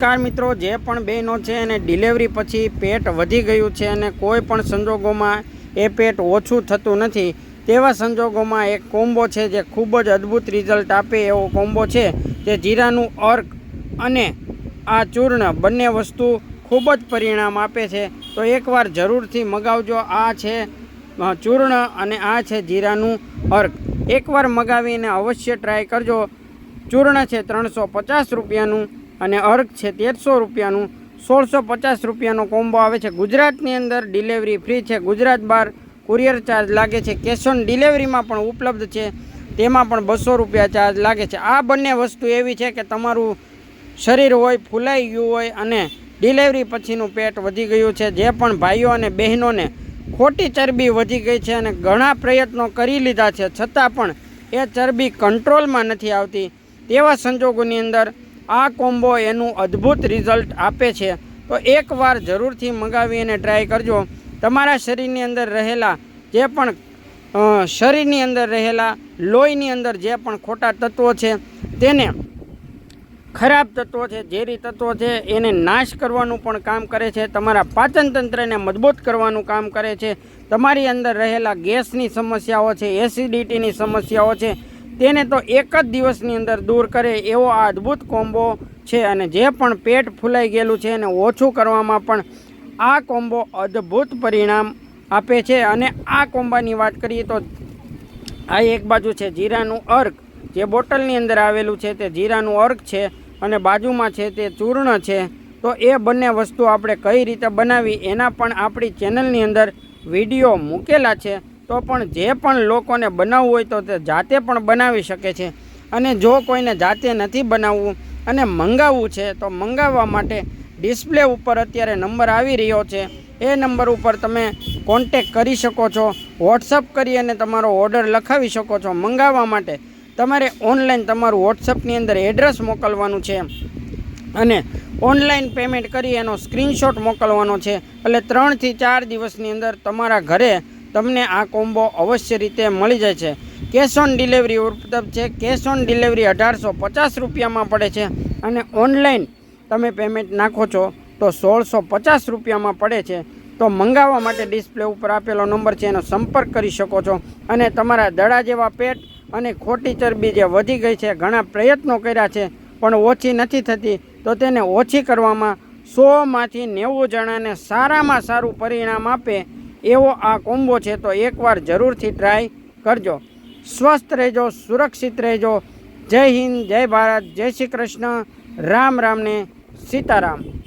નમસ્કાર મિત્રો, જે પણ બહેનો છે એને ડિલિવરી પછી પેટ વધી ગયું છે અને કોઈ પણ સંજોગોમાં એ પેટ ઓછું થતું નથી. તેવા સંજોગોમાં એક કોમ્બો છે જે ખૂબ જ અદ્ભુત રિઝલ્ટ આપે એવો કોમ્બો છે જે જીરાનું અર્ક અને આ ચૂર્ણ બંને વસ્તુ ખૂબ જ પરિણામ આપે છે. તો એકવાર જરૂરથી મગાવજો. આ છે ચૂર્ણ અને આ છે જીરાનું અર્ક. એકવાર મગાવીને અવશ્ય ટ્રાય કરજો. ચૂર્ણ છે ત્રણસો પચાસ રૂપિયાનું. અને અર્ક છે તેરસો રૂપિયાનું. સોળસો પચાસ રૂપિયાનો કોમ્બો આવે છે. ગુજરાતની અંદર ડિલિવરી ફ્રી છે. ગુજરાત બહાર કુરિયર ચાર્જ લાગે છે. કેશ ઓન ડિલિવરીમાં પણ ઉપલબ્ધ છે. તેમાં પણ બસો રૂપિયા ચાર્જ લાગે છે. આ બંને વસ્તુ એવી છે કે તમારું શરીર હોય, ફૂલાઈ ગયું હોય અને ડિલિવરી પછીનું પેટ વધી ગયું છે. જે પણ ભાઈઓ અને બહેનોને ખોટી ચરબી વધી ગઈ છે અને ઘણા પ્રયત્નો કરી લીધા છે. છતાં પણ એ ચરબી કંટ્રોલમાં નથી આવતી. તેવા સંજોગોની અંદર આ કોમ્બો એનું અદ્ભુત રિઝલ્ટ આપે છે. તો એકવાર જરૂરથી મંગાવી અને ટ્રાય કરજો. તમારા શરીરની અંદર રહેલા જે પણ શરીરની અંદર રહેલા લોહીની અંદર જે પણ ખોટા તત્વો છે, તેને ખરાબ તત્વો છે, ઝેરી તત્વો છે, એને નાશ કરવાનું પણ કામ કરે છે, તમારા પાચન તંત્રને મજબૂત કરવાનું કામ કરે છે, તમારી અંદર રહેલા ગેસની સમસ્યાઓ છે, એસિડિટીની સમસ્યાઓ છે તેને તો એક જ દિવસની અંદર દૂર કરે એવો આ અદ્ભુત કોમ્બો છે અને જે પણ પેટ ફૂલાઈ ગયેલું છે એને ઓછું કરવામાં પણ આ કોમ્બો અદ્ભુત પરિણામ આપે છે. અને આ કોમ્બાની વાત કરીએ તો આ એક બાજુ છે જીરાનું અર્ક. જે બોટલની અંદર આવેલું છે તે જીરાનું અર્ક છે અને બાજુમાં છે તે ચૂર્ણ છે. તો એ બંને વસ્તુ આપણે કઈ રીતે બનાવી એના પણ આપણી ચેનલની અંદર વીડિયો મૂકેલા છે. તો પણ જે પણ લોકોને બનાવવું હોય તો તે જાતે પણ બનાવી શકે છે. અને જો કોઈને જાતે નથી બનાવવું અને મંગાવવું છે, તો મંગાવવા માટે ડિસ્પ્લે ઉપર અત્યારે નંબર આવી રહ્યો છે. એ નંબર ઉપર તમે કોન્ટેક કરી શકો છો, વોટ્સઅપ કરી અને તમારો ઓર્ડર લખાવી શકો છો. મંગાવવા માટે તમારે ઓનલાઈન તમારું વોટ્સઅપની અંદર એડ્રેસ મોકલવાનું છે અને ઓનલાઈન પેમેન્ટ કરી એનો સ્ક્રીનશોટ મોકલવાનો છે. એટલે ત્રણથી ચાર દિવસની અંદર તમારા ઘરે તમને આ કોમ્બો અવશ્ય રીતે મળી જાય છે. કેશ ઓન ડિલિવરી ઉપલબ્ધ છે. કેશ ઓન ડિલિવરી અઢારસો પચાસ રૂપિયામાં પડે છે અને ઓનલાઈન તમે પેમેન્ટ નાખો છો તો સોળસો પચાસ રૂપિયામાં પડે છે. તો મંગાવવા માટે ડિસ્પ્લે ઉપર આપેલો નંબર છે, એનો સંપર્ક કરી શકો છો અને તમારા દડા જેવા પેટ અને ખોટી ચરબી જે વધી ગઈ છે, ઘણા પ્રયત્નો કર્યા છે, પણ ઓછી નથી થતી, તો તેને ઓછી કરવામાં સોમાંથી નેવું જણાને સારામાં સારું પરિણામ આપે એવો આ કોમ્બો છે તો એકવાર જરૂરથી ટ્રાય કરજો. સ્વસ્થ રહેજો, સુરક્ષિત રહેજો. જય હિન્દ, જય ભારત, જય શ્રી કૃષ્ણ. રામ રામને, સીતારામ.